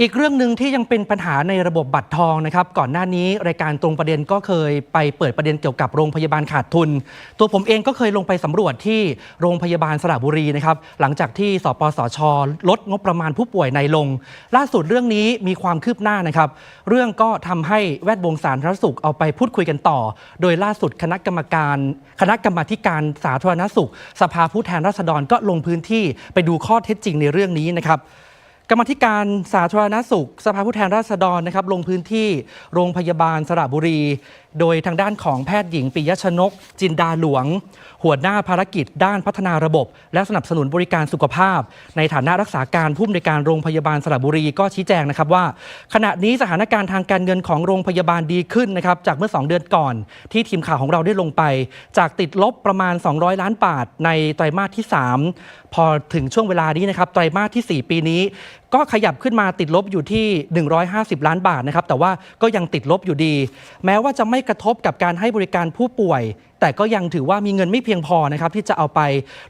อีกเรื่องหนึ่งที่ยังเป็นปัญหาในระบบบัตรทองนะครับ ก่อนหน้านี้รายการตรงประเด็นก็เคยไปเปิดประเด็นเกี่ยวกับโรงพยาบาลขาดทุน ตัวผมเองก็เคยลงไปสำรวจที่โรงพยาบาลสระบุรีนะครับ หลังจากที่สปสช ลดงบประมาณผู้ป่วยในลง ล่าสุดเรื่องนี้มีความคืบหน้านะครับ เรื่องก็ทำให้แวดวงสาธารณสุขเอาไปพูดคุยกันต่อ โดยล่าสุดคณะกรรมการ คณะกรรมาธิการสาธารณสุข สภาผู้แทนราษฎรก็ลงพื้นที่ไปดูข้อเท็จจริงในเรื่องนี้นะครับ กรรมธิการสาธารณสุข สภาผู้แทนราษฎรนะครับ ลงพื้นที่โรงพยาบาลสระบุรี โดยทางด้านของแพทย์หญิงปิยชนก จินดาหลวง หัวหน้าภารกิจด้านพัฒนาระบบ และสนับสนุนบริการสุขภาพ ในฐานะรักษาการผู้อำนวยการโรงพยาบาลสระบุรีก็ชี้แจงนะครับว่า ขณะนี้สถานการณ์ทางการเงินของโรงพยาบาลดีขึ้นนะครับจากเมื่อ 2 เดือนก่อน ที่ทีมข่าวของเราได้ลงไป จากติดลบประมาณ 200 ล้านบาทในไตรมาสที่ 3 พอถึงช่วงเวลานี้นะครับไตรมาสทีสี่4 ปีนี้ ก็ขยับขึ้นมาติดลบอยู่ที่ 150 ล้านบาทนะครับ แต่ว่าก็ยังติดลบอยู่ดี แม้ว่าจะไม่กระทบกับการให้บริการผู้ป่วย แต่ก็ยังถือว่ามีเงินไม่เพียงพอนะครับ ที่จะเอาไป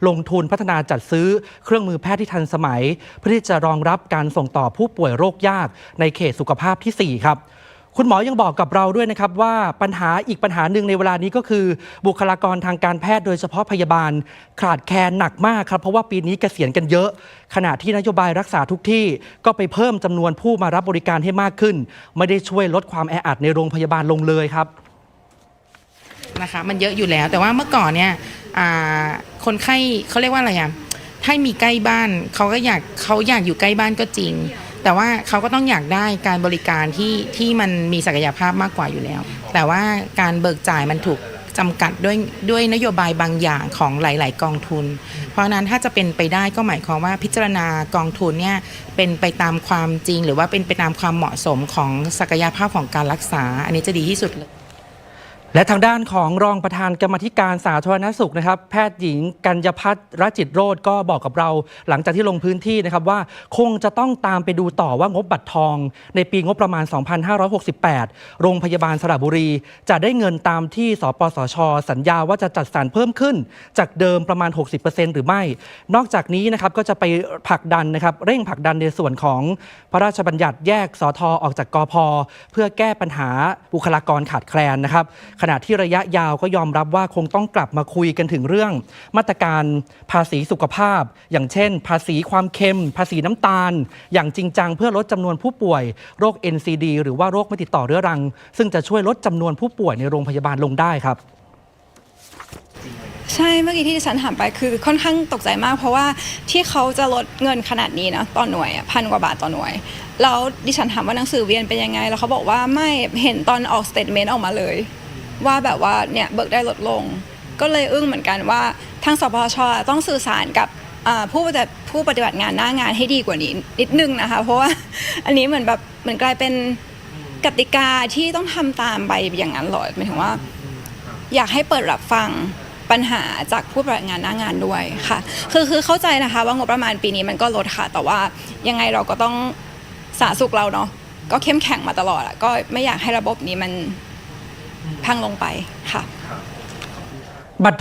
ลงทุนพัฒนาจัดซื้อเครื่องมือแพทย์ที่ทันสมัย เพื่อที่จะรองรับการส่งต่อผู้ป่วยโรคยากในเขตสุขภาพที่ 4 ครับ คุณหมอยังบอกกับเราด้วยนะครับว่าปัญหาอีกปัญหาหนึ่งในเวลานี้ก็คือ บุคลากรทางการแพทย์โดยเฉพาะพยาบาล ขาดแคลนหนักมากครับ เพราะว่าปีนี้เกษียณกันเยอะ ขณะที่นโยบายรักษาทุกที่ก็ไปเพิ่มจำนวนผู้มารับบริการให้มากขึ้น ไม่ได้ช่วยลดความแออัดในโรงพยาบาลลงเลยครับนะคะมันเยอะอยู่แล้วแต่ว่าเมื่อก่อนเนี่ยคนไข้เขาเรียกว่าอะไรอะถ้ามีใกล้บ้านเขาก็อยากเขาอยากอยู่ใกล้บ้านก็จริง แต่ว่าเขาก็ต้องอยากได้การบริการที่ที่มันมีศักยภาพมากกว่าอยู่แล้ว แต่ว่าการเบิกจ่ายมันถูกจำกัดด้วยด้วยนโยบายบางอย่างของหลาย ๆ กองทุน เพราะนั้นถ้าจะเป็นไปได้ก็หมายความว่าพิจารณากองทุนเนี่ยเป็นไปตามความจริง หรือว่าเป็นไปตามความเหมาะสมของศักยภาพของการรักษา อันนี้จะดีที่สุดเลย และทางด้านของรองประธานกรรมธิการสาธารณสุขนะครับ แพทย์หญิงกัญญพัฒน์รจิตโรธก็บอกกับเรา หลังจากที่ลงพื้นที่นะครับว่าคงจะต้องตามไปดูต่อว่างบบัตรทอง ในปีงบประมาณ 2568 โรงพยาบาลสระบุรี จะได้เงินตามที่สปสช สัญญาว่าจะจัดสรรเพิ่มขึ้น จากเดิมประมาณ 60%หรือไม่ นอกจากนี้นะครับก็จะไปผลักดันนะครับเร่งผลักดันในส่วนของพระราชบัญญัติแยกสอทออกจากกอพเพื่อแก้ปัญหาบุคลากรขาดแคลนนะครับขณะที่ระยะยาวก็ยอมรับว่าคงต้องกลับมาคุยกันถึงเรื่องมาตรการภาษีสุขภาพ อย่างเช่น ภาษีความเค็ม ภาษีน้ำตาล อย่างจริงจังเพื่อลดจำนวนผู้ป่วยโรค NCD หรือว่าโรคไม่ติดต่อเรื้อรัง ซึ่งจะช่วยลดจำนวนผู้ป่วยในโรงพยาบาลลงได้ครับใช่เมื่อกี้ที่ดิฉันถามไปคือค่อนข้างตกใจมาก เพราะว่าที่เขาจะลดเงินขนาดนี้นะต่อหน่วยพันกว่าบาทต่อหน่วยแล้วดิฉันถามว่าหนังสือเวียนเป็นยังไง แล้วเขาบอกว่าไม่เห็นตอนออกสเตทเมนต์ออกมาเลย ว่าแบบว่าเนี่ยเบิกได้ลดลง ก็เลยอึ้งเหมือนกันว่าทางสปชต้องสื่อสารกับผู้ปฏิบัติผู้ปฏิบัติงานหน้างานให้ดีกว่านี้นิดนึงนะคะ เพราะว่าอันนี้เหมือนแบบเหมือนกลายเป็นกติกาที่ต้องทำตามไปอย่างนั้นหรอหมายถึงว่า อยากให้เปิดรับฟังปัญหาจากผู้ประกอบงานหน้างานด้วยค่ะ คือคือเข้าใจนะคะ ว่างบประมาณปีนี้มันก็ลดค่ะ แต่ว่ายังไงเราก็ต้องสาสุขเราเนาะก็เข้มแข็งมาตลอดอะก็ไม่อยากให้ระบบนี้มัน พังลงไปค่ะ บัตรทอง